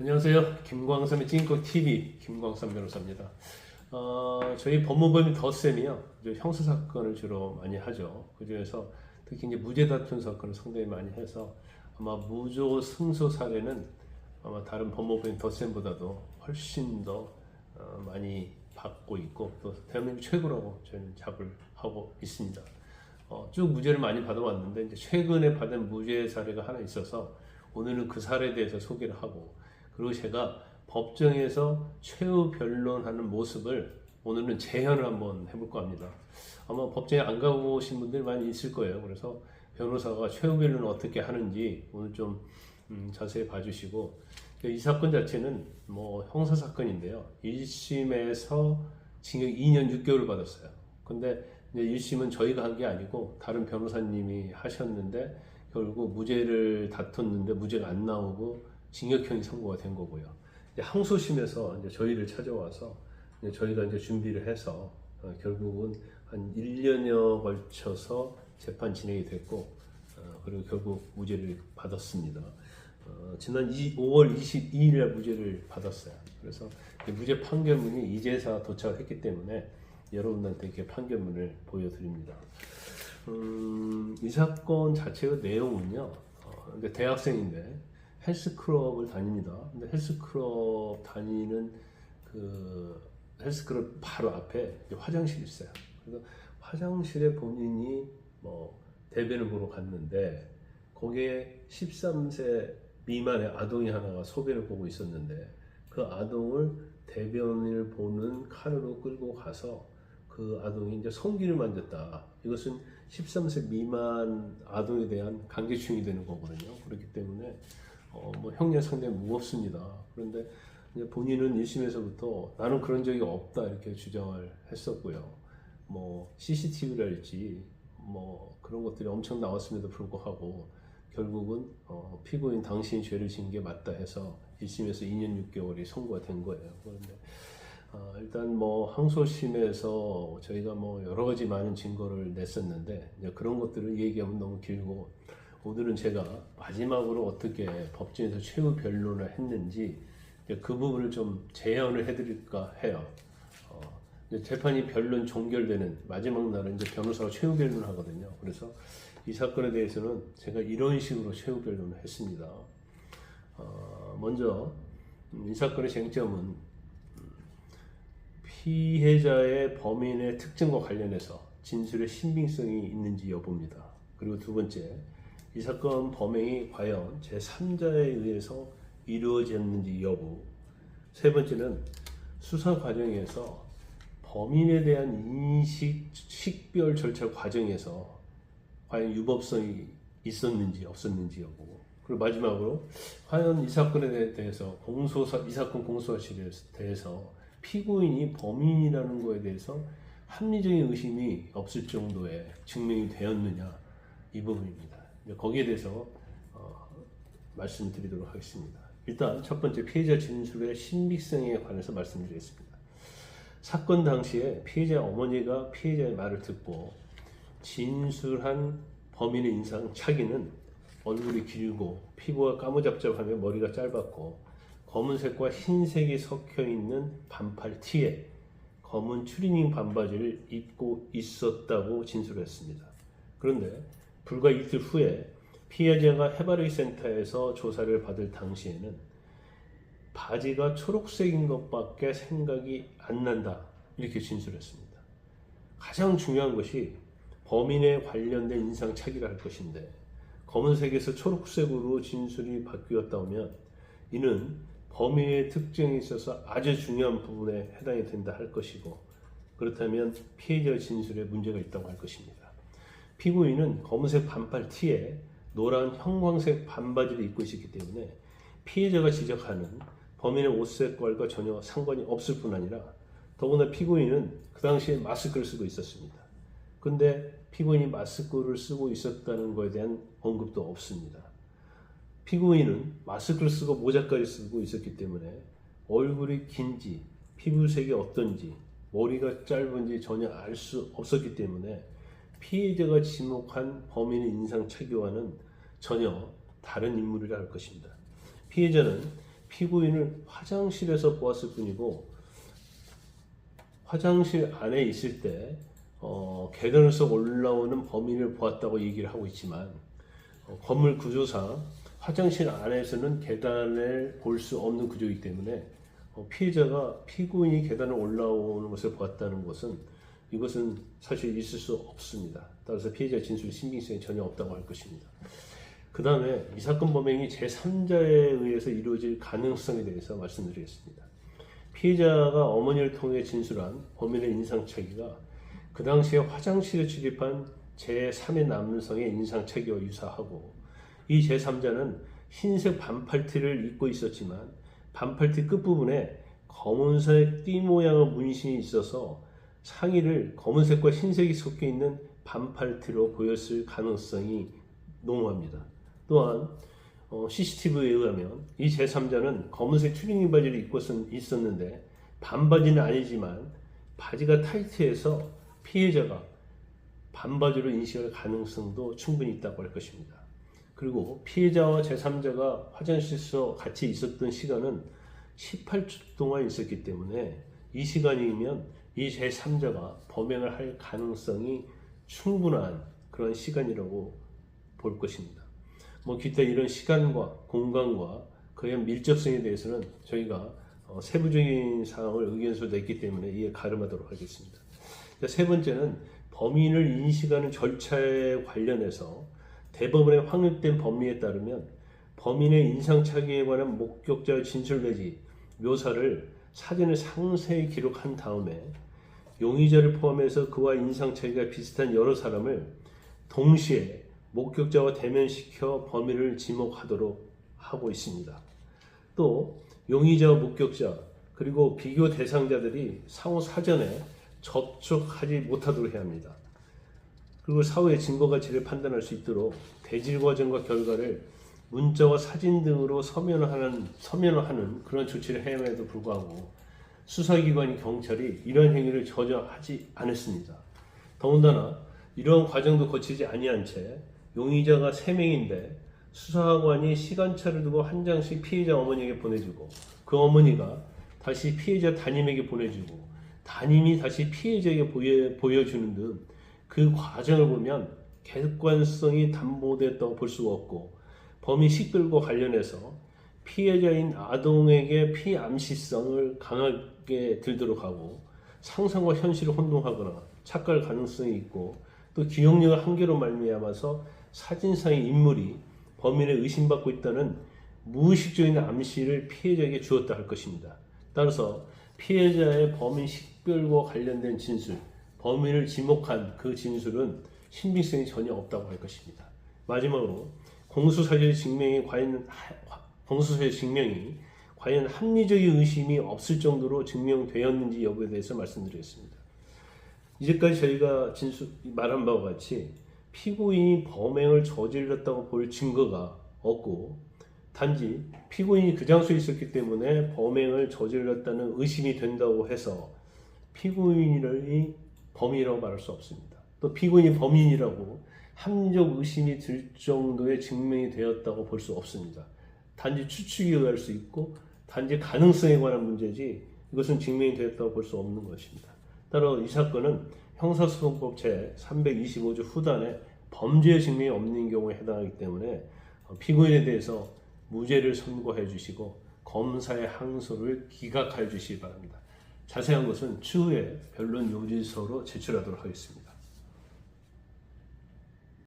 안녕하세요. 김광삼의 찐꼭 TV 김광삼 변호사입니다. 어, 저희 법무법인 덧셈이요. 형사 사건을 주로 많이 하죠. 그 중에서 특히 이제 무죄 다툰 사건을 상당히 많이 해서 아마 무조 승소 사례는 아마 다른 법무법인 덧셈보다도 훨씬 더 어, 많이 받고 있고 또 대한민국 최고라고 저희는 잡을 하고 있습니다. 어, 쭉 무죄를 많이 받아왔는데 이제 최근에 받은 무죄 사례가 하나 있어서 오늘은 그 사례에 대해서 소개를 하고 그리고 제가 법정에서 최후 변론하는 모습을 오늘은 재현을 한번 해볼까 합니다. 아마 법정에 안 가보신 분들 많이 있을 거예요. 그래서 변호사가 최후 변론을 어떻게 하는지 오늘 좀 음, 자세히 봐주시고 이 사건 자체는 뭐 형사 사건인데요. 1심에서 징역 2년 6개월을 받았어요. 근데 이제 1심은 저희가 한 게 아니고 다른 변호사님이 하셨는데 결국 무죄를 다퉜는데 무죄가 안 나오고 징역형이 선고가 된 거고요. 이제 항소심에서 이제 저희를 찾아와서 이제 저희가 이제 준비를 해서 어, 결국은 한 1년여 걸쳐서 재판 진행이 됐고 어, 그리고 결국 무죄를 받았습니다. 어, 지난 2, 5월 22일 날 무죄를 받았어요. 그래서 이 무죄 판결문이 이제서 도착했기 때문에 여러분들한테 이렇게 판결문을 보여드립니다. 음, 이 사건 자체의 내용은요, 어, 대학생인데 헬스클럽을 다닙니다. 근데 헬스클럽 다니는 그 헬스클럽 바로 앞에 화장실이 있어요. 그래서 화장실에 본인이 뭐 대변을 보러 갔는데 거기에 13세 미만의 아동이 하나가 소변을 보고 있었는데 그 아동을 대변을 보는 칸으로 끌고 가서 그 아동이 이제 성기를 만졌다. 이것은 13세 미만 아동에 대한 강제추행이 되는 거거든요. 그렇기 때문에 어, 뭐 형량 상당히 무겁습니다. 그런데 본인은 1심에서부터 나는 그런 적이 없다 이렇게 주장을 했었고요. 뭐 CCTV랄지 뭐 그런 것들이 엄청 나왔음에도 불구하고 결국은 어, 피고인 당신이 죄를 진게 맞다 해서 1심에서 2년 6개월이 선고가 된 거예요. 그런데 어, 일단 뭐 항소심에서 저희가 뭐 여러 가지 많은 증거를 냈었는데 그런 것들을 얘기하면 너무 길고 오늘은 제가 마지막으로 어떻게 법정에서 최후 변론을 했는지 그 부분을 좀 재현을 해드릴까 해요. 어, 재판이 변론 종결되는 마지막 날은 이제 변호사가 최후 변론을 하거든요. 그래서 이 사건에 대해서는 제가 이런 식으로 최후 변론을 했습니다. 어, 먼저 음, 이 사건의 쟁점은 음, 피해자의 범인의 특징과 관련해서 진술의 신빙성이 있는지 여부입니다. 그리고 두 번째, 이 사건 범행이 과연 제3자에 의해서 이루어졌는지 여부. 세 번째는 수사 과정에서 범인에 대한 인식, 식별 절차 과정에서 과연 유법성이 있었는지 없었는지 여부. 그리고 마지막으로 과연 이 사건에 대해서 공소사 이 사건 공소사실에 대해서 피고인이 범인이라는 거에 대해서 합리적인 의심이 없을 정도의 증명이 되었느냐 이 부분입니다. 거기에 대해서 어, 말씀드리도록 하겠습니다. 일단 첫 번째 피해자 진술의 신빙성에 관해서 말씀드리겠습니다. 사건 당시에 피해자 어머니가 피해자의 말을 듣고 진술한 범인의 인상 차기는 얼굴이 길고 피부가 까무잡잡하며 머리가 짧았고 검은색과 흰색이 섞여 있는 반팔 티에 검은 추리닝 반바지를 입고 있었다고 진술했습니다. 그런데 불과 이틀 후에 피해자가 해바라기 센터에서 조사를 받을 당시에는 바지가 초록색인 것밖에 생각이 안 난다 이렇게 진술했습니다. 가장 중요한 것이 범인에 관련된 인상 차기를 할 것인데 검은색에서 초록색으로 진술이 바뀌었다면 이는 범인의 특징에 있어서 아주 중요한 부분에 해당이 된다 할 것이고 그렇다면 피해자 진술에 문제가 있다고 할 것입니다. 피고인은 검은색 반팔 티에 노란 형광색 반바지를 입고 있었기 때문에 피해자가 지적하는 범인의 옷 색깔과 전혀 상관이 없을 뿐 아니라 더구나 피고인은 그 당시에 마스크를 쓰고 있었습니다. 근데 피고인이 마스크를 쓰고 있었다는 것에 대한 언급도 없습니다. 피고인은 마스크를 쓰고 모자까지 쓰고 있었기 때문에 얼굴이 긴지 피부색이 어떤지 머리가 짧은지 전혀 알 수 없었기 때문에 피해자가 지목한 범인의 인상 차기와는 전혀 다른 인물이라 할 것입니다. 피해자는 피고인을 화장실에서 보았을 뿐이고 화장실 안에 있을 때 어, 계단에서 올라오는 범인을 보았다고 얘기를 하고 있지만 어, 건물 구조상 화장실 안에서는 계단을 볼 수 없는 구조이기 때문에 어, 피해자가 피고인이 계단을 올라오는 것을 보았다는 것은 이것은 사실 있을 수 없습니다. 따라서 피해자 진술 신빙성이 전혀 없다고 할 것입니다. 그 다음에 이 사건 범행이 제3자에 의해서 이루어질 가능성에 대해서 말씀드리겠습니다. 피해자가 어머니를 통해 진술한 범인의 인상착의가 그 당시에 화장실에 출입한 제3의 남성의 인상착의와 유사하고 이 제3자는 흰색 반팔티를 입고 있었지만 반팔티 끝부분에 검은색 띠 모양의 문신이 있어서 상의를 검은색과 흰색이 섞여 있는 반팔티로 보였을 가능성이 농후합니다. 또한 어, CCTV에 의하면 이 제3자는 검은색 추리닝 바지를 입고 있었- 있었는데 반바지는 아니지만 바지가 타이트해서 피해자가 반바지로 인식할 가능성도 충분히 있다고 할 것입니다. 그리고 피해자와 제3자가 화장실에서 같이 있었던 시간은 18초 동안 있었기 때문에 이 시간이면 이 제3자가 범행을 할 가능성이 충분한 그런 시간이라고 볼 것입니다. 뭐 기타 이런 시간과 공간과 그의 밀접성에 대해서는 저희가 어, 세부적인 사항을 의견서 냈기 때문에 이에 가름하도록 하겠습니다. 자, 세 번째는 범인을 인식하는 절차에 관련해서 대법원에 확립된 법리에 따르면 범인의 인상착의에 관한 목격자의 진술 내지 묘사를 사진을 상세히 기록한 다음에 용의자를 포함해서 그와 인상 차이가 비슷한 여러 사람을 동시에 목격자와 대면시켜 범인을 지목하도록 하고 있습니다. 또 용의자와 목격자 그리고 비교 대상자들이 상호 사전에 접촉하지 못하도록 해야 합니다. 그리고 사후의 증거 가치를 판단할 수 있도록 대질 과정과 결과를 문자와 사진 등으로 서면하는 서면하는 그런 조치를 해야에도 불구하고 수사기관이 경찰이 이런 행위를 전혀 하지 않았습니다. 더군다나 이러한 과정도 거치지 아니한 채 용의자가 3명인데 수사관이 시간차를 두고 한 장씩 피해자 어머니에게 보내주고 그 어머니가 다시 피해자 담임에게 보내주고 담임이 다시 피해자에게 보여, 보여주는 등 그 과정을 보면 객관성이 담보됐다고 볼 수가 없고 범인 식별과 관련해서 피해자인 아동에게 피암시성을 강하게 들도록 하고 상상과 현실을 혼동하거나 착각할 가능성이 있고 또 기억력의 한계로 말미암아서 사진상의 인물이 범인을 의심받고 있다는 무의식적인 암시를 피해자에게 주었다 할 것입니다. 따라서 피해자의 범인 식별과 관련된 진술, 범인을 지목한 그 진술은 신빙성이 전혀 없다고 할 것입니다. 마지막으로 공수사실 증명이 과연 하- 공수사실 증명이 과연 합리적인 의심이 없을 정도로 증명되었는지 여부에 대해서 말씀드리겠습니다. 이제까지 저희가 진술 말한 바와 같이 피고인이 범행을 저질렀다고 볼 증거가 없고 단지 피고인이 그 장소에 있었기 때문에 범행을 저질렀다는 의심이 된다고 해서 피고인이 범인이라고 말할 수 없습니다. 또 피고인이 범인이라고 합리적 의심이 들 정도의 증명이 되었다고 볼 수 없습니다. 단지 추측이 의할 수 있고 단지 가능성에 관한 문제지 이것은 증명이 되었다고 볼 수 없는 것입니다. 따라 이 사건은 형사소송법 제 325조 후단에 범죄 증명이 없는 경우에 해당하기 때문에 어, 피고인에 대해서 무죄를 선고해 주시고 검사의 항소를 기각해 주시기 바랍니다. 자세한 것은 추후에 변론 요지서로 제출하도록 하겠습니다.